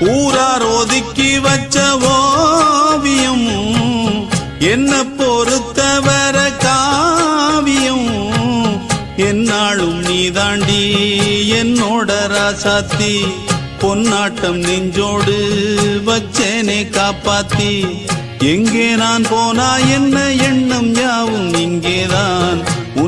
ஊரார் ஒதுக்கி வச்ச ஓவியம் என்ன பொறுத்தவர காவியம். என்னாலும் நீ தாண்டி என்னோட ராசாத்தி பொன்னாட்டம் நெஞ்சோடு வச்சேனே காப்பாத்தி. எங்கே நான் போனா என்ன எண்ணம் யாவும் இங்கே